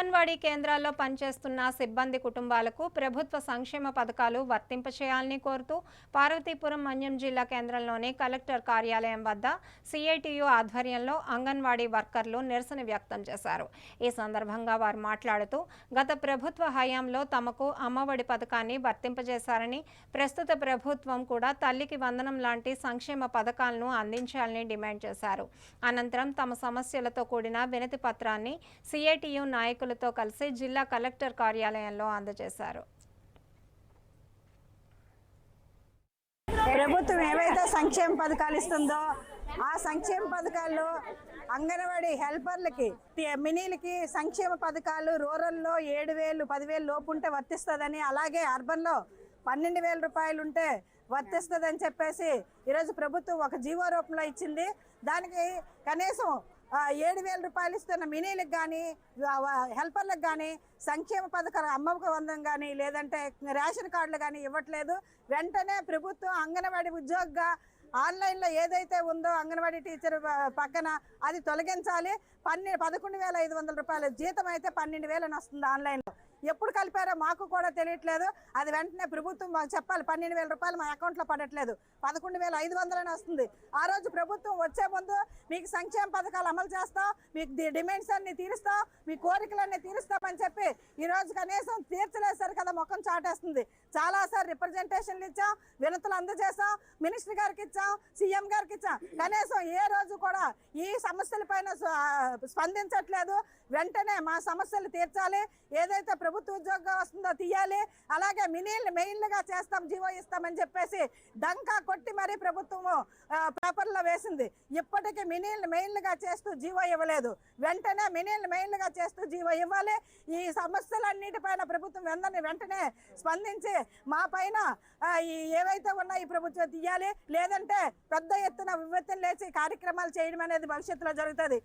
అంగన్వాడీ కేంద్రాల్లో పనిచేస్తున్న సిబ్బంది కుటుంబాలకు ప్రభుత్వ సంక్షేమ పథకాలు వర్తింపచేయాలని కోరుతూ పార్వతీపురం మన్యం జిల్లా కేంద్రంలోని కలెక్టర్ కార్యాలయం వద్ద సిఐటియు ఆధ్వర్యంలో అంగన్వాడీ వర్కర్లు నిరసన వ్యక్తం చేశారు. ఈ సందర్భంగా వారు మాట్లాడుతూ గత ప్రభుత్వ హయాంలో తమకు అమ్మఒడి పథకాన్ని వర్తింపజేశారని ప్రస్తుత ప్రభుత్వం కూడా తల్లికి వందనం లాంటి సంక్షేమ పథకాలను అందించాలని డిమాండ్ చేశారు. అనంతరం తమ సమస్యలతో కూడిన వినతి పత్రాన్ని సిఐటియు అధికారులతో కలిసి జిల్లా కలెక్టర్ కార్యాలయంలో అందజేశారు. ప్రభుత్వం ఏవైతే సంక్షేమ పథకాలు ఇస్తుందో ఆ సంక్షేమ పథకాల్లో అంగన్వాడీ హెల్పర్లకి మినీలకి సంక్షేమ పథకాలు రూరల్లో ఏడు వేలు పదివేలు లోపు ఉంటే వర్తిస్తుందని అలాగే అర్బన్లో పన్నెండు వేల రూపాయలు ఉంటే వర్తిస్తుందని చెప్పేసి ఈరోజు ప్రభుత్వం ఒక జీవో రూపంలో ఇచ్చింది. దానికి కనీసం ఏడు వేల రూపాయలు ఇస్తున్న మినీలకు కానీ హెల్పర్లకు కానీ సంక్షేమ పథకాలు అమ్మకు వందం కానీ లేదంటే రేషన్ కార్డులు కానీ ఇవ్వట్లేదు. వెంటనే ప్రభుత్వం అంగన్వాడీ ఉద్యోగిగా ఆన్లైన్లో ఏదైతే ఉందో అంగన్వాడీ టీచర్ పక్కన అది తొలగించాలి. పన్నె పదకొండు వేల ఐదు వందల రూపాయల జీతం అయితే పన్నెండు వేలని వస్తుంది ఆన్లైన్లో. ఎప్పుడు కలిపారో మాకు కూడా తెలియట్లేదు. అది వెంటనే ప్రభుత్వం మాకు చెప్పాలి పన్నెండు వేల రూపాయలు మా అకౌంట్లో పడట్లేదు. పదకొండు వేల ఐదు వందలని వస్తుంది. ఆ రోజు ప్రభుత్వం వచ్చే ముందు మీకు సంక్షేమ పథకాలు అమలు చేస్తాం మీకు డిమాండ్స్ అన్ని తీరుస్తాం మీ కోరికలన్నీ తీరుస్తామని చెప్పి ఈ రోజు కనీసం తీర్చలేసారు కదా ముఖం చాటేస్తుంది. చాలాసార్లు రిప్రజెంటేషన్లు ఇచ్చాం వినతులు అందజేసాం మినిస్టర్ గారికి ఇచ్చాం సీఎం గారికి ఇచ్చాం. కనీసం ఏ రోజు కూడా ఈ సమస్యల పైన స్పందించట్లేదు. వెంటనే మా సమస్యలు తీర్చాలి. ఏదైతే ప్రభుత్వ ఉద్యోగం వస్తుందో తీయాలి. అలాగే మినీళ్ళు మెయిన్లుగా చేస్తాం జీవో ఇస్తామని చెప్పేసి డంకా కొట్టి మరీ ప్రభుత్వము పేపర్లో వేసింది. ఇప్పటికీ మినీళ్ళు మెయిన్లుగా చేస్తూ జీవో ఇవ్వలేదు. వెంటనే మినీళ్ళు మెయిన్లుగా చేస్తూ జీవో ఇవ్వాలి. ఈ సమస్యలన్నిటిపైన ప్రభుత్వం వెందని వెంటనే స్పందించి మా పైన ఏవైతే ఉన్నాయో ఈ ప్రభుత్వం తీయాలి. లేదంటే పెద్ద ఎత్తున వివత్తులు లేచి కార్యక్రమాలు చేయడం అనేది భవిష్యత్తులో జరుగుతుంది.